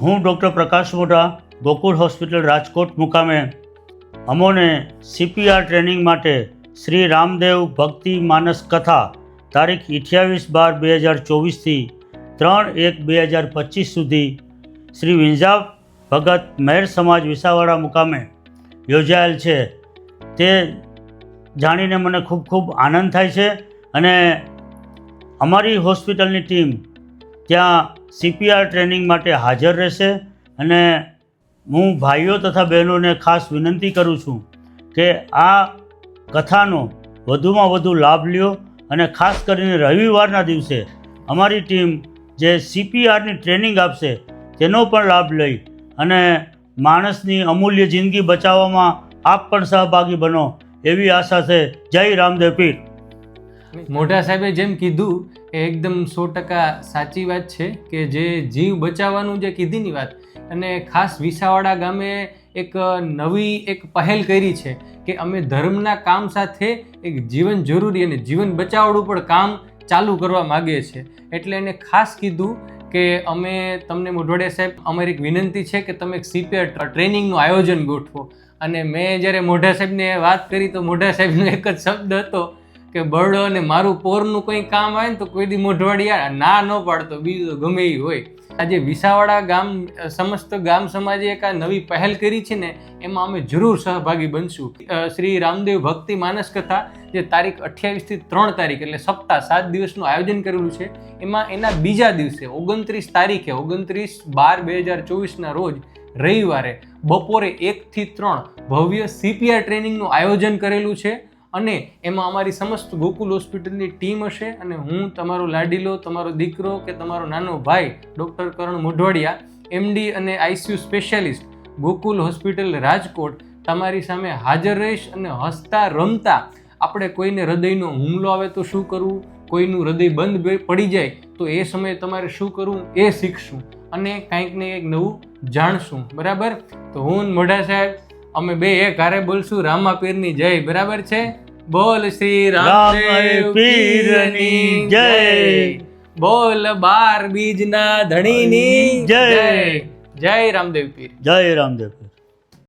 હું ડૉક્ટર પ્રકાશ મોઢા ગોકુળ હોસ્પિટલ રાજકોટ મુકામે અમોને સીપીઆર ટ્રેનિંગ માટે શ્રી રામદેવ ભક્તિ માનસ કથા તારીખ અઠ્યાવીસ બાર બે હજાર ચોવીસથી ત્રણ એક બે હજાર પચીસ સુધી શ્રી વિંઝા ભગત મહેર સમાજ વિસાવાડા મુકામે યોજાયેલ છે. તે જાણીને મને ખૂબ ખૂબ આનંદ થાય છે અને અમારી હોસ્પિટલની ટીમ ત્યાં સીપીઆર ટ્રેનિંગ માટે હાજર રહેશે અને હું ભાઈઓ તથા બહેનોને ખાસ વિનંતી કરું છું કે આ કથાનો વધુમાં વધુ લાભ લ્યો અને ખાસ કરીને રવિવારના દિવસે અમારી ટીમ જે સીપીઆરની ટ્રેનિંગ આપશે તેનો પણ લાભ લઈ અને માણસની અમૂલ્ય જિંદગી બચાવવામાં આપ પણ સહભાગી બનો એવી આશા છે. જય રામદેવ પીર. મોઢા સાહેબે જેમ કીધું, એ એકદમ સો ટકા સાચી વાત છે કે જે જીવ બચાવવાનું જે કીધીની વાત, અને ખાસ વિસાવાડા ગામે એક નવી એક પહેલ કરી છે કે અમે ધર્મના કામ સાથે એક જીવન જરૂરી અને જીવન બચાવવાનું પણ કામ ચાલુ કરવા માગીએ છીએ. એટલે એને ખાસ કીધું કે અમે તમને મોઢવાડિયા સાહેબ, અમારી એક વિનંતી છે કે તમે એક સીપીઆર ટ્રેનિંગનું આયોજન ગોઠવો. અને મેં જ્યારે મોઢા સાહેબને વાત કરી તો મોઢા સાહેબનો એક જ શબ્દ હતો કે બરડો અને મારું પોરનું કંઈ કામ આવે ને તો કોઈ દી મોઢવાડિયા ના ન પાડતો, બીજું ગમે એ હોય. આજે વિસાવાડા ગામ સમસ્ત ગામ સમાજે એક આ નવી પહેલ કરી છે ને, એમાં અમે જરૂર સહભાગી બનશું. શ્રી રામદેવ ભક્તિ માનસ કથા, જે તારીખ અઠ્યાવીસથી ત્રણ તારીખ, એટલે સપ્તાહ સાત દિવસનું આયોજન કરેલું છે, એમાં એના બીજા દિવસે, ઓગણત્રીસ તારીખે, ઓગણત્રીસ બાર બે હજાર ચોવીસના રોજ, રવિવારે બપોરે એકથી ત્રણ ભવ્ય સીપીઆર ટ્રેનિંગનું આયોજન કરેલું છે. અને એમાં અમારી સમસ્ત ગોકુલ હોસ્પિટલની ટીમ હશે અને હું, તમારો લાડીલો, તમારો દીકરો કે તમારો નાનો ભાઈ, ડૉક્ટર કરણ મોઢવાડિયા, એમડી અને ICU specialist, Gokul hospital Rajkot, તમારી સામે હાજર રહીશ અને હસતા રમતા આપણે કોઈને હૃદયનો હુમલો આવે તો શું કરવું? કોઈનું હૃદય બંધ પડી જાય તો એ સમયે તમારે શું કરવું? એ શીખશું અને કંઈક ને કંઈક નવું જાણશું. બરાબર? તો હું મોઢા સાહેબ, અમે બે એક હારે બોલશું. રામા પીરની જય. બરાબર છે? બોલ શ્રી રામ પીરની જય. બોલ બાર બીજના ધણીની. જય જય રામદેવ પીર જય રામદેવ પીર